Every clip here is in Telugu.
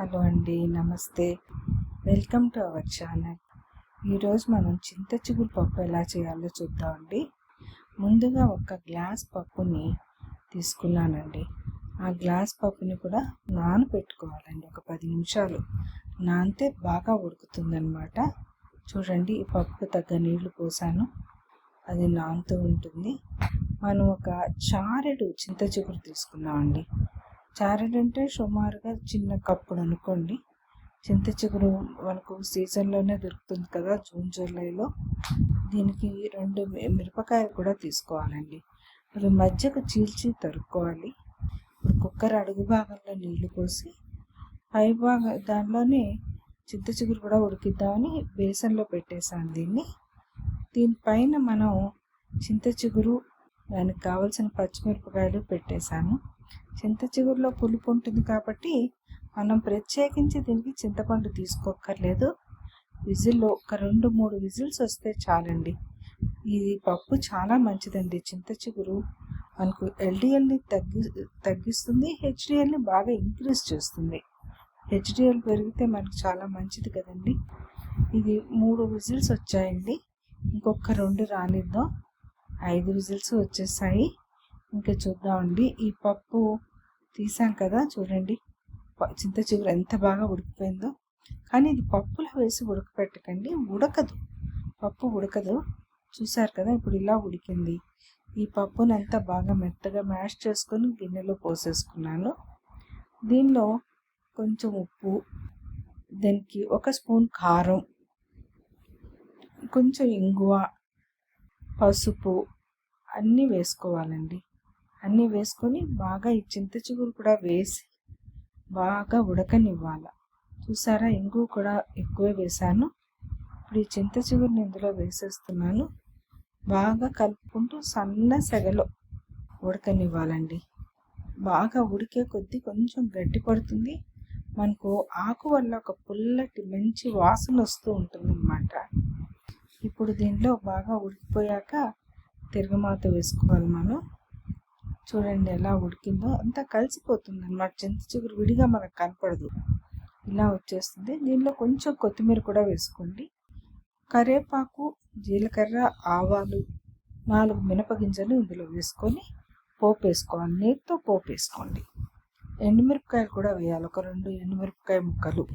హలో అండి నమస్తే. Welcome to our channel. ఈరోజు మనం చింత చిగురు పప్పు ఎలా చేయాలో చూద్దామండి ముందుగా ఒక గ్లాస్ పప్పుని తీసుకున్నానండి. ఆ గ్లాస్ పప్పుని కూడా నానబెట్టుకోవాలండి ఒక పది నిమిషాలు. నానితే బాగా ఉడుకుతుందనమాట చూడండి ఈ పప్పు తగ్గ నీళ్ళు పోసాను. అది నానుతూ ఉంటుంది. మనం ఒక చారెడు చింత చిగురు తీసుకున్నామండి చారెడ్ అంటే సుమారుగా చిన్న కప్పుడు అనుకోండి. చింత చిగురు మనకు సీజన్లోనే దొరుకుతుంది కదా జూన్ జూలైలో. దీనికి రెండు మిరపకాయలు కూడా తీసుకోవాలండి. అవి మధ్యకు చీల్చి తరుక్కోవాలి. ఇప్పుడు కుక్కర్ అడుగు భాగంలో నీళ్ళు పోసి పై భాగం దానిలోనే చింత చిగురు కూడా ఉడికిద్దామని బేసన్లో పెట్టేశాను దీన్ని. దీనిపైన మనం చింత చిగురు దానికి కావలసిన పచ్చిమిరపకాయలు పెట్టేశాను చింత చిగురులో పులుపు ఉంటుంది కాబట్టి మనం ప్రత్యేకించి దీనికి చింతపండు తీసుకోక్కర్లేదు. విజిల్లో ఒక రెండు మూడు విజిల్స్ వస్తే చాలండి. ఇది పప్పు చాలా మంచిదండి. చింత చిగురు మనకు ఎల్డిఎల్ని తగ్గి తగ్గిస్తుంది. హెచ్డిఎల్ని బాగా ఇంక్రీజ్ చేస్తుంది. హెచ్డిఎల్ పెరిగితే మనకు చాలా మంచిది కదండి. ఇది మూడు విజిల్స్ వచ్చాయండి. ఇంకొక రెండు రానిద్దాం. ఐదు విజిల్స్ వచ్చేసాయి. ఇంకా చూద్దామండి. ఈ పప్పు తీసాం కదా చూడండి. చింత చిగురు ఎంత బాగా ఉడికిపోయిందో. కానీ ఇది పప్పులో వేసి ఉడకపెట్టకండి. ఉడకదు. పప్పు ఉడకదు. చూసారు కదా ఇప్పుడు ఇలా ఉడికింది. ఈ పప్పుని అంతా బాగా మెత్తగా మ్యాష్ చేసుకొని గిన్నెలో పోసేసుకున్నాను. దీనిలో కొంచెం ఉప్పు దానికి ఒక స్పూన్ కారం కొంచెం ఇంగువ పసుపు అన్నీ వేసుకోవాలండి. అన్నీ వేసుకొని బాగా ఈ చింత చిగురు కూడా వేసి బాగా ఉడకనివ్వాలి. చూసారా? ఇంగు కూడా ఎక్కువే వేసాను ఇప్పుడు ఈ చింత చిగురుని ఇందులో వేసేస్తున్నాను. బాగా కలుపుకుంటూ సన్న సెగలో ఉడకనివ్వాలండి. బాగా ఉడికే కొద్దీ కొంచెం గట్టి పడుతుంది. మనకు ఆకు వల్ల ఒక పుల్లటి మంచి వాసన వస్తూ ఉంటుంది అన్నమాట ఇప్పుడు దీనిలో బాగా ఉడికిపోయాక తిరగమాత వేసుకోవాలి మనం. చూడండి ఎలా ఉడికిందో అంతా కలిసిపోతుంది అనమాట చింత చిగురు విడిగా మనకు కనపడదు. ఇలా వచ్చేస్తుంది. దీనిలో కొంచెం కొత్తిమీర కూడా వేసుకోండి. కరివేపాకు జీలకర్ర ఆవాలు నాలుగు మినపగింజలు ఇందులో వేసుకొని పోపు వేసుకోవాలి. నీటితో పోపు వేసుకోండి. ఎండుమిరపకాయలు కూడా వేయాలి. ఒక రెండు ఎండుమిరపకాయ ముక్కలు.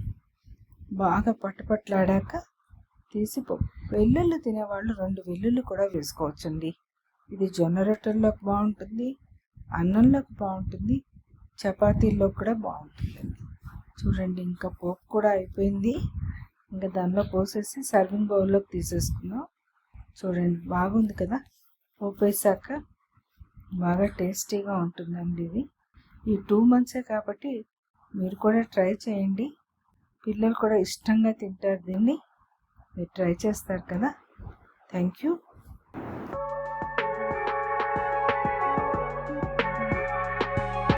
బాగా పట్టుపట్లాడాక తీసి వెల్లుల్లి తినేవాళ్ళు రెండు వెల్లుల్లి కూడా వేసుకోవచ్చండి. ఇది జొన్న రొట్టెల్లోకి బాగుంటుంది. అన్నంలోకి బాగుంటుంది చపాతీల్లో కూడా బాగుంటుంది. చూడండి ఇంకా పోపు కూడా అయిపోయింది. ఇంకా దానిలో పోసేసి సర్వింగ్ బౌల్లోకి తీసేసుకున్నాం చూడండి బాగుంది కదా? పోపు వేసాక బాగా టేస్టీగా ఉంటుందండి ఇది. ఈ టూ మంత్సే కాబట్టి మీరు కూడా ట్రై చేయండి. పిల్లలు కూడా ఇష్టంగా తింటారు దీన్ని. మీరు ట్రై చేస్తారు కదా? Thank you